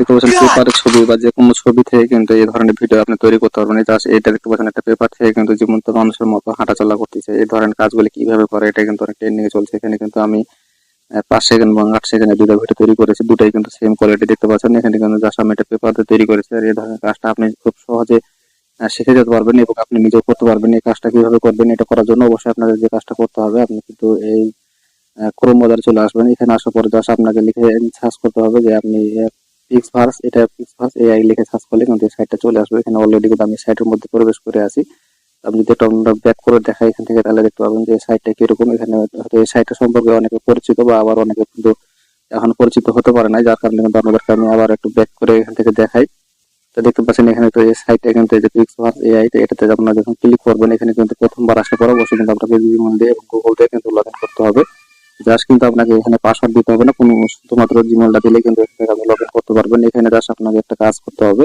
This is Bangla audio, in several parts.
দেখতে পাচ্ছেন পেপারের ছবি বা যে কোনো ছবি থেকে কিন্তু এই ধরনের ভিডিও আপনি তৈরি করতে পারবেন। জাস্ট এটা দেখতে পাচ্ছেন একটা পেপার থেকে কিন্তু জীবন্ত মানুষের মতো হাঁটাচলা করতেছে। এই ধরনের কাজগুলি কীভাবে করে এটা কিন্তু অনেক ট্রেন্ডিং এ চলছে। এখানে কিন্তু আমি পাঁচ সেকেন্ড এবং আট সেকেন্ডে দুটো ভিডিও তৈরি করেছি। দুটাই কিন্তু সেম কোয়ালিটি দেখতে পাচ্ছেন। এখানে কিন্তু জাস্ট আমি একটা পেপার তৈরি করেছি আর এই ধরনের কাজটা আপনি খুব সহজে শিখে যেতে পারবেন এবং আপনি নিজেও করতে পারবেন। এই কাজটা কীভাবে করবেন এটা করার জন্য অবশ্যই আপনাদের যে কাজটা করতে হবে আপনি কিন্তু এই ক্রোম বাজারে চলে আসবেন। এখানে আসার পরে জাস্ট আপনাকে লিখে সার্চ করতে হবে যে আপনি পিক্স ভার্স এটা পিক্স ভার্স এআই লিখে সার্চ করলে কিন্তু সাইটটা চলে আসবে। এখানে অলরেডি কিন্তু আমি সাইটের মধ্যে প্রবেশ করে আছি। আপনি যদি একটা ব্যাক করে দেখাই এখান থেকে, তাহলে দেখতে পাবেন যে সাইটটা কীরকম। এখানে হয়তো এই সাইটটা সম্পর্কে অনেকে পরিচিত বা আবার অনেকে কিন্তু এখন পরিচিত হতে পারে না যার কারণে কিন্তু আপনাদেরকে আমি আবার একটু ব্যাক করে এখান থেকে দেখাই। তো দেখতে পাচ্ছেন এখানে তো এই সাইটটা কিন্তু যে পিক্স ভার্স এআই এটাতে আপনারা যখন ক্লিক করবেন, এখানে কিন্তু প্রথমবার আসার পর অবশ্যই কিন্তু আপনাকে জিমেল দিয়ে এবং গুগল দিয়ে কিন্তু লগ ইন করতে হবে। জাস্ট কিন্তু আপনাকে এখানে পাসওয়ার্ড দিতে হবে না। কোনো শুধুমাত্র জিমেলটা দিলে কিন্তু এখান আপনি লগ ইন করতে পারবেন। এখানে জাস্ট আপনাকে একটা কাজ করতে হবে।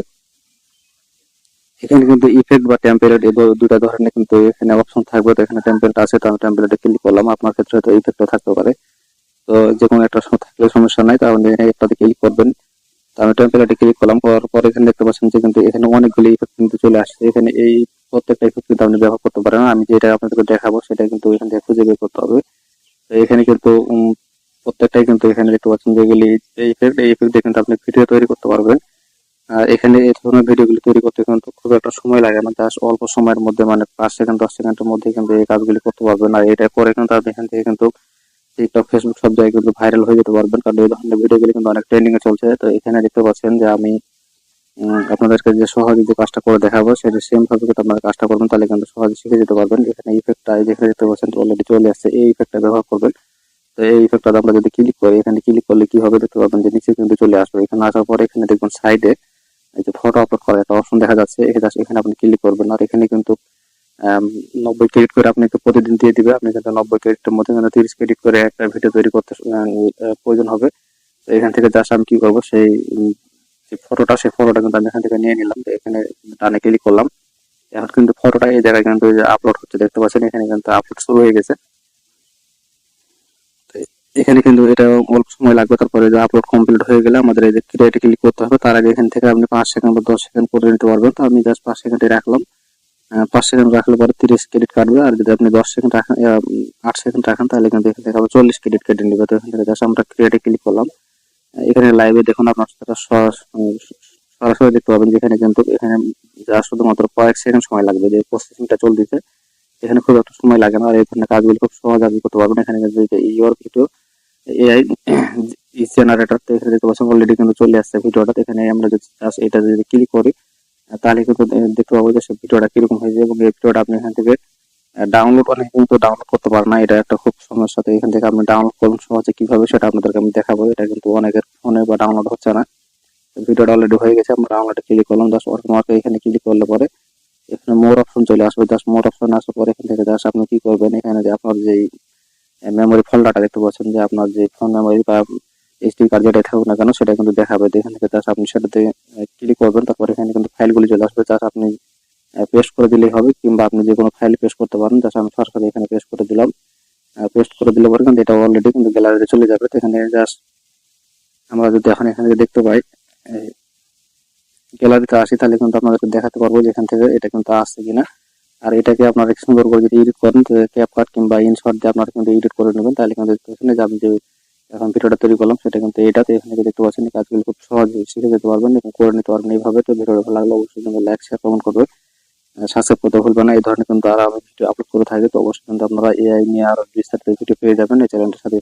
এখানে কিন্তু ইফেক্ট বা টেম্পলেট এই দুটা ধরনের কিন্তু এখানে অপশন থাকবে। তো এখানে টেম্পলেট আছে, তো আমি টেম্পলেটে ক্লিক করলাম। আপনার ক্ষেত্রে হয়তো ইফেক্টও থাকতে পারে। তো যে কোনো একটা থাকলে সমস্যা নাই। তাহলে একটাতে ক্লিক করবেন। তো আমি টেম্পলেটে ক্লিক করলাম। করার পর এখানে দেখতে পাচ্ছেন যে কিন্তু এখানে অনেকগুলি ইফেক্ট কিন্তু চলে আসছে। এখানে এই প্রত্যেকটা ইফেক্ট কিন্তু আপনি ব্যবহার করতে পারেন। আমি যেটা আপনাদেরকে দেখাবো, সেটা কিন্তু এখান থেকে খুঁজে বের করতে হবে। এখানে কিন্তু প্রত্যেকটাই কিন্তু এখানে দেখতে পাচ্ছেন যেগুলি এই ইফেক্ট এই ইফেক্ট দিয়ে কিন্তু আপনি ভিডিও তৈরি করতে পারবেন। আর এখানে এই ধরনের ভিডিওগুলি তৈরি করতে কিন্তু খুব একটা সময় লাগে না জাস্ট অল্প সময়ের মধ্যে মানে পাঁচ সেকেন্ড, দশ সেকেন্ডের মধ্যে কিন্তু এই কাজগুলি করতে পারবেন। আর এটা করে কিন্তু আপনি এখান থেকে কিন্তু টিকটক ফেসবুক সব জায়গায় কিন্তু ভাইরাল হয়ে যেতে পারবেন। কারণ এই ধরনের ভিডিওগুলি কিন্তু অনেক ট্রেন্ডিং এ চলছে। তো এখানে দেখতে পাচ্ছেন যে আমি আপনাদেরকে যে সহজে যে কাজটা করে দেখাবো, সেটা সেম ভাবে কিন্তু আপনারা কাজটা করবেন, তাহলে কিন্তু সহজে শিখে যেতে পারবেন। এখানে ইফেক্টটা যেখানে দেখতে পাচ্ছেন অলরেডি চলে আসছে, এই ইফেক্টটা ব্যবহার করবেন। তো এই ইফেক্টটা আমরা যদি ক্লিক করি, এখানে ক্লিক করলে কি হবে দেখতে পাবেন যে নিচে কিন্তু চলে আসবে। এখানে আসার পরে এখানে দেখবেন সাইডে এই যে ফটো আপলোড করার একটা অপশন দেখা যাচ্ছে। এখানে আপনি ক্লিক করবেন। আর এখানে কিন্তু নব্বই ক্রেডিট করে আপনাকে প্রতিদিন দিয়ে দিবে। আপনি কিন্তু নব্বই ক্রেডিটের মধ্যে কিন্তু তিরিশ ক্রেডিট করে একটা ভিডিও তৈরি করতে প্রয়োজন হবে। তো এখান থেকে জাস্ট আমি কি করব, সেই যে ফটোটা সেই ফটোটা কিন্তু আমি এখান থেকে নিয়ে নিলাম। এখানে ডানে ক্লিক করলাম। এখন কিন্তু ফটোটা এই জায়গায় কিন্তু আপলোড হচ্ছে, দেখতে পাচ্ছেন? এখানে কিন্তু আপলোড শুরু হয়ে গেছে। এখানে কিন্তু এটা অল্প সময় লাগবে। তারপরে যে আপলোড কমপ্লিট হয়ে গেলে আমাদের এই যে ক্রিয়েটে ক্লিক করতে হবে। তার আগে এখান থেকে আপনি পাঁচ সেকেন্ড বা দশ সেকেন্ড করে নিতে পারবেন। তো আমি জাস্ট পাঁচ সেকেন্ডে রাখলাম। পাঁচ সেকেন্ড রাখলে পরে তিরিশ ক্রেডিট কাটবে আর যদি আপনি দশ সেকেন্ড রাখেন আট সেকেন্ড রাখেন, তাহলে কিন্তু এখান থেকে আবার চল্লিশ ক্রেডিট কেটে নেবে তো এখান থেকে জাস্ট আমরা ক্রিয়েটে ক্লিক করলাম। এখানে লাইভে দেখুন আপনার সেটা সরাসরি দেখতে পাবেন যেখানে কিন্তু এখানে যা শুধুমাত্র কয়েক সেকেন্ড সময় লাগবে যে প্রসেসিংটা চলতেছে। এখানে খুব একটা সময় লাগে না আর ধরনের কাজগুলি খুব সহজ আপনি করতে পারবেন। এখানে ইয়োর ভিডিও এআই জেনারেটর তো এখানে দেখতে পাচ্ছেন অলরেডি কিন্তু চলে আসছে ভিডিওটা। এখানে আমরা যদি এটা যদি ক্লিক করি, তাহলে কিন্তু দেখতে পাবো যে ভিডিওটা কীরকম হয়েছে এবং এই ভিডিওটা আপনি এখান থেকে ডাউনলোড অনেক কিন্তু ডাউনলোড করতে পারে না। এটা একটা খুব সমস্যা তো এখান থেকে আপনি ডাউনলোড করুন। সহজে কীভাবে সেটা আপনাদেরকে আমি দেখাবো এটা কিন্তু অনেকের ফোনে বা ডাউনলোড হচ্ছে না। ভিডিওটা অলরেডি হয়ে গেছে আমরা ডাউনলোডে ক্লিক করলাম। জাস্ট ওয়াটারমার্কে এখানে ক্লিক করলে পরে এখানে মোর অপশন চলে আসবে। জাস্ট মোর অপশন আসার পরে এখান থেকে জাস্ট আপনি কি করবেন? এখানে যে আপনার যেই মেমোরি ফোল্ডারটা দেখতে পাচ্ছেন যে আপনার যে ফোন মেমোরি বা এইচডি কার্ড যেটা থাকুক না কেন সেটা কিন্তু দেখাবে। এখান থেকে জাস্ট আপনি সেটাতে ক্লিক করবেন। তারপর এখানে কিন্তু ফাইলগুলি চলে আসবে। জাস্ট আপনি পেস্ট করে দিলেই হবে, কিংবা আপনি যে কোনো ফাইল পেস্ট করতে পারেন জাস্ট আমি সরাসরি এখানে পেস্ট করে দিলাম। পেস্ট করে দিলে পরে কিন্তু এটা অলরেডি কিন্তু গ্যালারিতে চলে যাবে। তো এখানে জাস্ট আমরা যদি এখন এখানে দেখতে পাই গ্যালারিতে আসি, তাহলে কিন্তু আপনাদেরকে দেখাতে পারব যে এখান থেকে এটা কিন্তু আসছে কিনা। আর এটাকে আপনারা সুন্দর করে যদি এডিট করেন ক্যাপকাট কিংবা ইনশর্ট দিয়ে আপনারা কিন্তু এডিট করে নেবেন। তাহলে কিন্তু দেখতে পাচ্ছেন যে আমি যে এখন ভিডিওটা তৈরি করলাম, সেটা কিন্তু এটাতে এখানে দেখতে পাচ্ছেন কাজগুলো খুব সহজে শিখে যেতে পারবেন এবং করে নিতে পারবেন এইভাবে। তো ভিডিওটা ভালো লাগলে অবশ্যই কিন্তু লাইক শেয়ার কমেন্ট করবে। সাবস্ক্রাইব করতে ভুলবেন না, এই ধরনের কিন্তু আরও আমি আপলোড করে থাকি, তো অবশ্যই কিন্তু আপনারা এআই নিয়ে আরও বিস্তারিত ভিডিও পেয়ে যাবেন। এই চ্যানেলটার সাথে